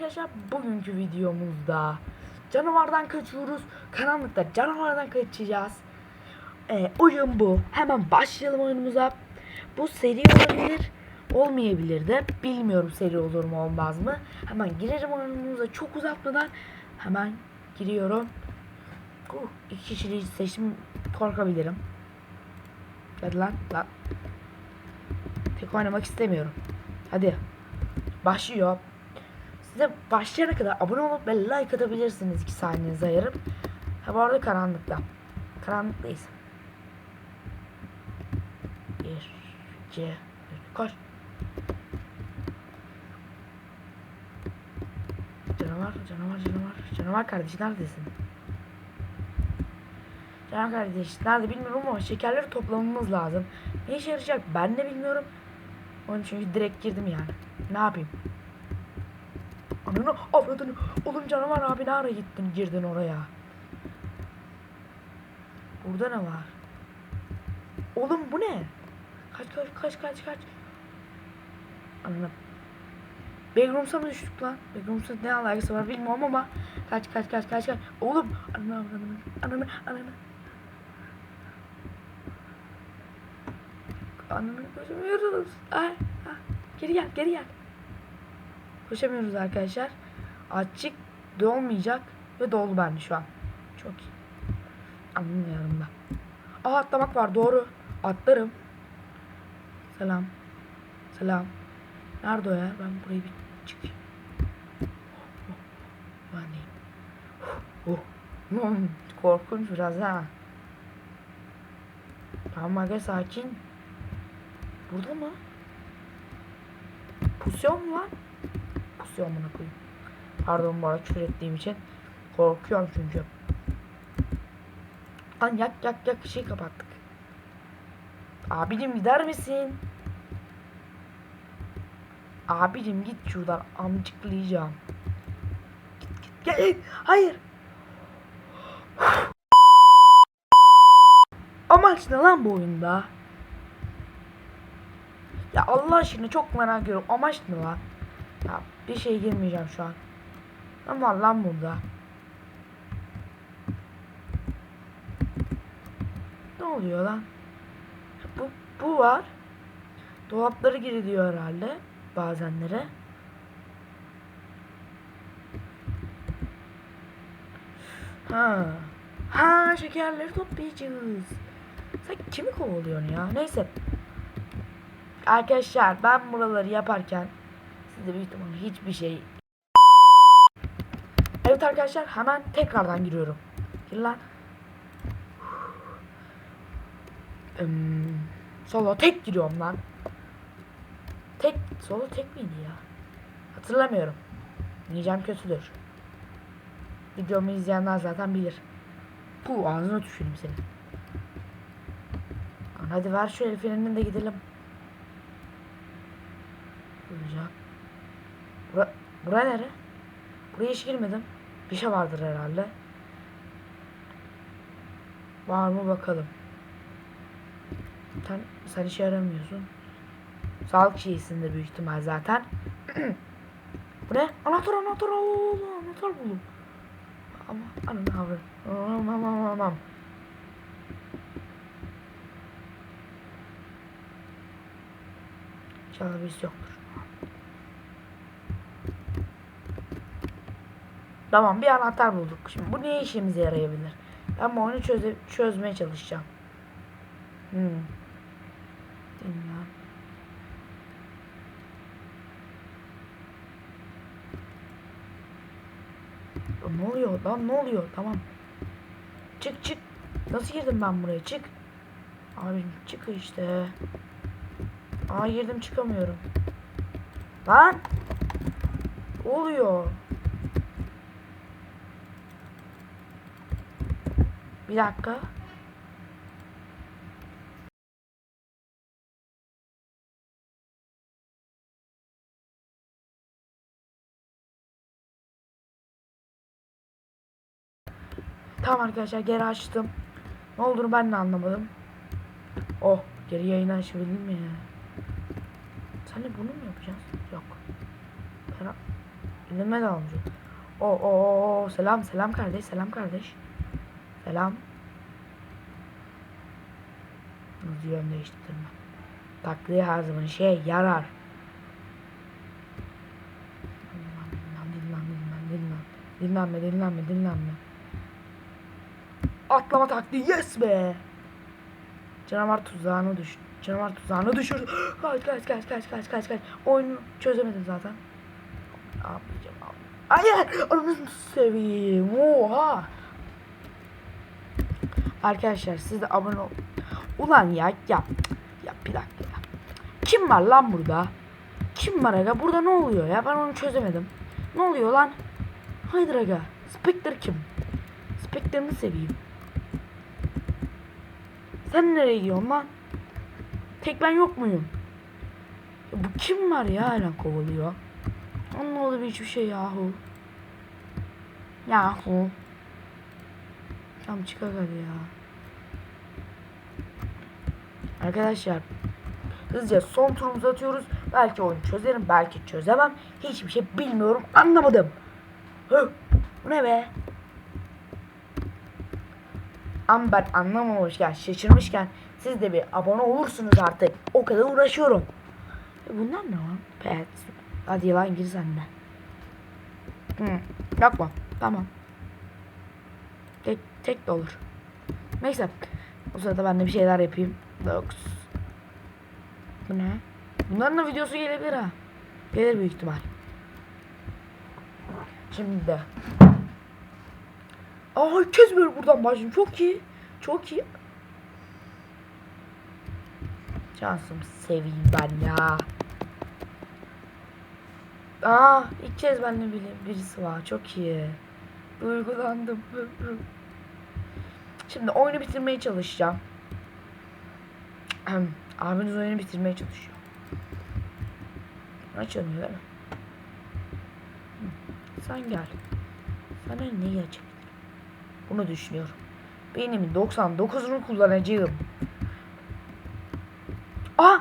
arkadaşlar bugünkü videomuzda canavardan kaçıyoruz. Karanlıkta canavardan kaçacağız. Ee, oyun bu. Hemen başlayalım oyunumuza. Bu seri olabilir. Olmayabilir de. Bilmiyorum seri olur mu olmaz mı. Hemen girerim oyunumuza çok uzatmadan. Hemen giriyorum. Uh, iki kişiliği seçtim. Korkabilirim. Hadi lan lan. Tek oynamak istemiyorum. Hadi. Başlıyor. Size başlayana kadar abone olup ve like atabilirsiniz 2 saniyenizi ayırıp. Ha bu arada karanlıkta. Karanlıktayız. Bir, iki, üç, koş. Canavar, canavar, canavar. Canavar kardeş neredesin? Canavar kardeş nerede bilmiyorum ama şekerleri toplamamız lazım. Ne işe yarayacak ben de bilmiyorum. Onun çünkü direkt girdim yani. Ne yapayım? Ananı avradını. Oğlum canavar abi ne ara gittin girdin oraya. Burada ne var? Oğlum bu ne? Kaç kaç kaç kaç kaç. Ananı. Backrooms'a mı düştük lan? Backrooms'a ne alakası var bilmiyorum ama kaç kaç kaç kaç kaç. Oğlum ananı avradını. Ananı ananı. Ananı koşamıyoruz. Ay, ay. Geri gel geri gel. Koşamıyoruz arkadaşlar. Açık dolmayacak ve dolu bende şu an. Çok iyi. Anlamıyorum da. Aa atlamak var doğru. Atlarım. Selam. Selam. Nerede o ya? Ben burayı bir çıkayım. Oh, oh. Ben? Oh, oh. Hmm, Korkunç biraz ha. Tamam aga sakin. Burada mı? Pusyon mu var? Pusyon buna koyayım. Pardon bu arada küfür ettiğim için. Korkuyorum çünkü. Lan yak yak yak şey kapattık. Abicim gider misin? Abicim git şuradan amcıklayacağım. Git git gel. Hayır. Amaç ne lan bu oyunda? Ya Allah aşkına çok merak ediyorum. Amaç ne lan? Ya bir şey girmeyeceğim şu an. Ne var lan burada? Ne oluyor lan? Bu, bu var. Dolapları giriliyor herhalde. Bazenlere. Ha. Ha şekerleri toplayacağız. Sen kimi kovalıyorsun ya? Neyse. Arkadaşlar ben buraları yaparken size büyük ihtimalle hiçbir şey Evet arkadaşlar hemen tekrardan giriyorum. Gir solo tek giriyorum lan. Tek solo tek miydi ya? Hatırlamıyorum. Yiyeceğim kötüdür. Videomu izleyenler zaten bilir. Bu ağzına tüküreyim seni. Hadi ver şu el de gidelim. Bulacağım. Bura, bura nere? Buraya hiç girmedim. Bir şey vardır herhalde. Var mı bakalım. Sen, sen işe yaramıyorsun. Sağlık şeysinde büyük ihtimal zaten. Bu ne? Anahtar anahtar Allah anahtar buldum. Ama ananı avradım. Aman aman aman. İnşallah birisi yoktur. Tamam bir anahtar bulduk. Şimdi bu ne işimize yarayabilir? Bu oyunu çöze çözmeye çalışacağım. Hmm. Bilmiyorum. Ne oluyor lan ne oluyor tamam. Çık çık. Nasıl girdim ben buraya çık. Abi çık işte. Aa girdim çıkamıyorum. Lan. Oluyor? Bir dakika. Tamam arkadaşlar geri açtım. Ne olduğunu ben de anlamadım. Oh geri yayını açabildim mi ya? Sen de bunu mu yapacağız? Yok. Ben Elime amca. O o o o selam selam kardeş selam kardeş. Selam. Hızlı yön değiştirme. Takliye her zaman şey yarar. Dinlen, dinlen, dinlen, dinlenme, dinlenme, dinlenme. Atlama taktiği yes be. Canavar tuzağına düş. Canavar tuzağına düşürdü. Kaç kaç kaç kaç kaç kaç kaç. Oyunu çözemedim zaten. Yapmayacağım abi. Hayır! Ananı seveyim. Oha! Arkadaşlar siz de abone ol. Ulan ya ya. Ya bir dakika ya. Kim var lan burada? Kim var aga? Burada ne oluyor ya? Ben onu çözemedim. Ne oluyor lan? Haydır aga. Spectre kim? Spectre'ını seveyim. Sen nereye gidiyorsun lan? Tek ben yok muyum? Ya bu kim var ya hala kovalıyor? Anlamadım hiçbir şey yahu. Yahu. Tam çıkar ya. Arkadaşlar hızlıca son turumuzu atıyoruz. Belki oyunu çözerim, belki çözemem. Hiçbir şey bilmiyorum, anlamadım. Bu ne be? Ama ben anlamamışken, şaşırmışken siz de bir abone olursunuz artık. O kadar uğraşıyorum. E bunlar ne lan? Pet. Hadi lan gir sen de. Hı, yapma. Tamam. Tek, tek de olur. Neyse. O sırada ben de bir şeyler yapayım. Dox. Bu ne? Bunların da videosu gelebilir ha. Gelir büyük ihtimal. Şimdi de. Aa herkes böyle buradan başlayayım. Çok iyi. Çok iyi. Şansım seveyim ben ya. Aa ilk kez benimle biri, birisi var. Çok iyi. Duygulandım. Şimdi oyunu bitirmeye çalışacağım. Abiniz oyunu bitirmeye çalışıyor. Açılmıyor değil mi? Sen gel. Sana neyi açabilirim? Bunu düşünüyorum. Beynimin 99'unu kullanacağım. Aa!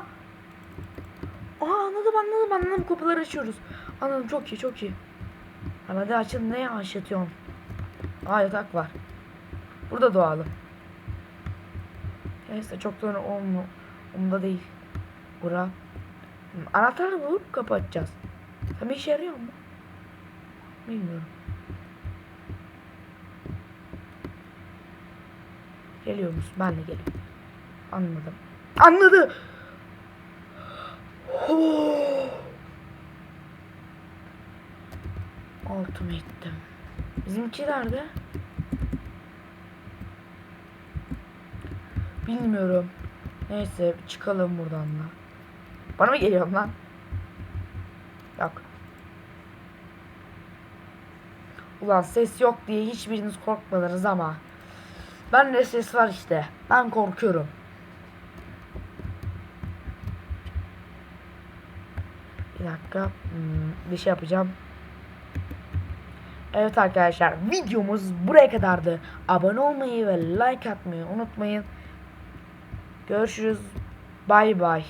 Aa anladım anladım anladım kapıları açıyoruz. Anladım çok iyi çok iyi. Hadi açın ne yaşatıyorsun? Aa yatak var. Burada doğalım. Neyse çok da olmu umda değil. Bura. Anahtarı bulup kapatacağız. Tam işe yarıyor mu? Bilmiyorum. Geliyor musun? Ben de geliyorum. Anladım. Anladı. Altıma ettim. Bizimki nerede? Bilmiyorum. Neyse çıkalım buradan da. Bana mı geliyorsun lan? Yok. Ulan ses yok diye hiçbiriniz korkmadınız ama. Ben de ses var işte. Ben korkuyorum. Bir dakika. Hmm, bir şey yapacağım. Evet arkadaşlar videomuz buraya kadardı. Abone olmayı ve like atmayı unutmayın. Görüşürüz. Bay bay.